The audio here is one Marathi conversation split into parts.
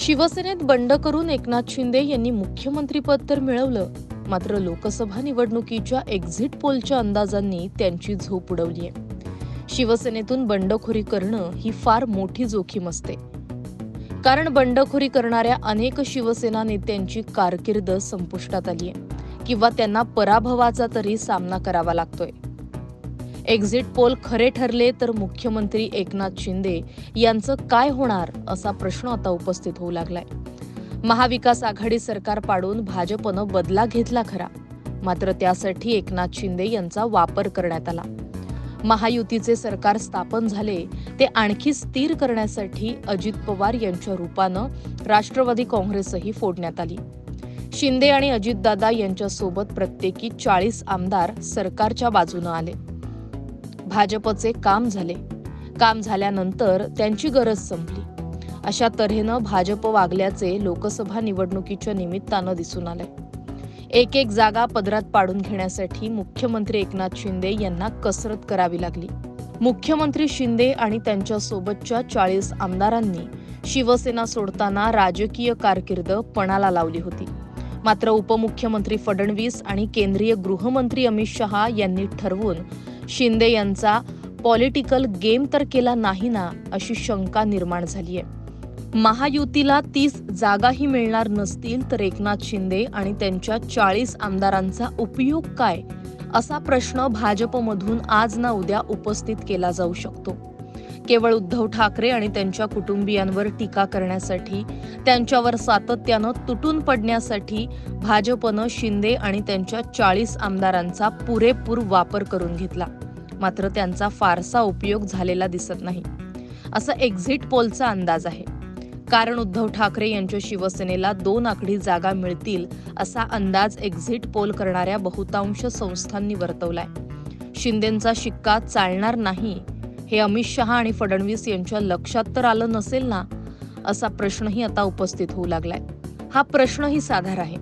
शिवसेनेत बंड करून एकनाथ शिंदे यांनी मुख्यमंत्रीपद तर मिळवलं मात्र लोकसभा निवडणुकीच्या एक्झिट पोलच्या अंदाजांनी त्यांची झोप उडवली आहे शिवसेनेतून बंडखोरी करणं ही फार मोठी जोखीम असते. कारण बंडखोरी करणाऱ्या अनेक शिवसेना नेत्यांची कारकीर्द संपुष्टात आली आहे किंवा त्यांना पराभवाचा तरी सामना करावा लागतोय. एक्झिट पोल खरे ठरले तर मुख्यमंत्री एकनाथ शिंदे यांचं काय होणार असा प्रश्न आता उपस्थित होऊ लागलाय. महाविकास आघाडी सरकार पाडून भाजपनं बदला घेतला खरा. मात्र त्यासाठी एकनाथ शिंदे यांचा वापर करण्यात आला. महायुतीचे सरकार स्थापन झाले ते आणखी स्थिर करण्यासाठी अजित पवार यांच्या रूपानं राष्ट्रवादी काँग्रेसही फोडण्यात आली. शिंदे आणि अजितदादा यांच्यासोबत प्रत्येकी चाळीस आमदार सरकारच्या बाजूनं आले. भाजपचे काम झाले. काम झाल्यानंतर त्यांची गरज संपली. अशा तऱ्हेनं भाजप वागल्याचे लोकसभा निवडणुकीच्या निमित्तानं दिसून आले एक एक जागा पदरात पाडून घेण्यासाठी मुख्यमंत्री एकनाथ शिंदे यांना कसरत करावी लागली. मुख्यमंत्री शिंदे आणि त्यांच्या सोबतच्या चाळीस आमदारांनी शिवसेना सोडताना राजकीय कारकीर्द पणाला लावली होती. मात्र उपमुख्यमंत्री फडणवीस आणि केंद्रीय गृहमंत्री अमित शहा यांनी ठरवून शिंदे यांचा पॉलिटिकल गेम तर केला नाही ना अशी शंका निर्माण झाली आहे. महायुतीला तीस जागाही मिळणार नसतील तर एकनाथ शिंदे आणि त्यांच्या चाळीस आमदारांचा उपयोग काय? असा प्रश्न भाजपमधून आज ना उद्या उपस्थित केला जाऊ शकतो. केवळ उद्धव ठाकरे आणि त्यांच्या कुटुंबियांवर टीका करण्यासाठी त्यांच्यावर सातत्यानं तुटून पडण्यासाठी भाजपनं शिंदे आणि त्यांच्या चाळीस आमदारांचा पुरेपूर वापर करून घेतला. मात्र त्यांचा फारसा उपयोग झालेला दिसत नाही. असा एक्झिट पोलचा अंदाज आहे. कारण उद्धव ठाकरे यांच्या शिवसेनेला दोन आकडी जागा मिळतील असा अंदाज एक्झिट पोल करणाऱ्या बहुतांश संस्थांनी वर्तवलाय. शिंदेंचा शिक्का चालणार नाही हे अमित शहा आणि फडणवीस यांच्या लक्षात तर आलं नसेल ना असा प्रश्नही आता उपस्थित होऊ लागलाय. हा प्रश्नही साधार आहे.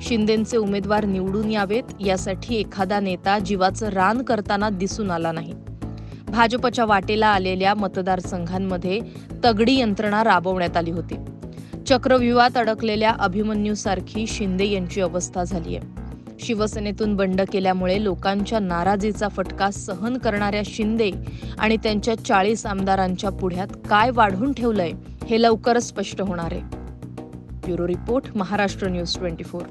शिंदेंचे उमेदवार निवडून यावेत यासाठी एखादा नेता जीवाचं रान करताना दिसून आला नाही. भाजपच्या वाटेला आलेल्या मतदारसंघांमध्ये तगडी यंत्रणा राबवण्यात आली होती. चक्रव्यूहात अडकलेल्या अभिमन्यूसारखी शिंदे यांची अवस्था झाली आहे शिवसेनेतून बंड केल्यामुळे लोकांच्या नाराजीचा फटका सहन करणाऱ्या शिंदे आणि त्यांच्या चाळीस आमदारांच्या पुढ्यात काय वाढून ठेवलंय हे लवकरच स्पष्ट होणार आहे. Bureau report Maharashtra news twenty four.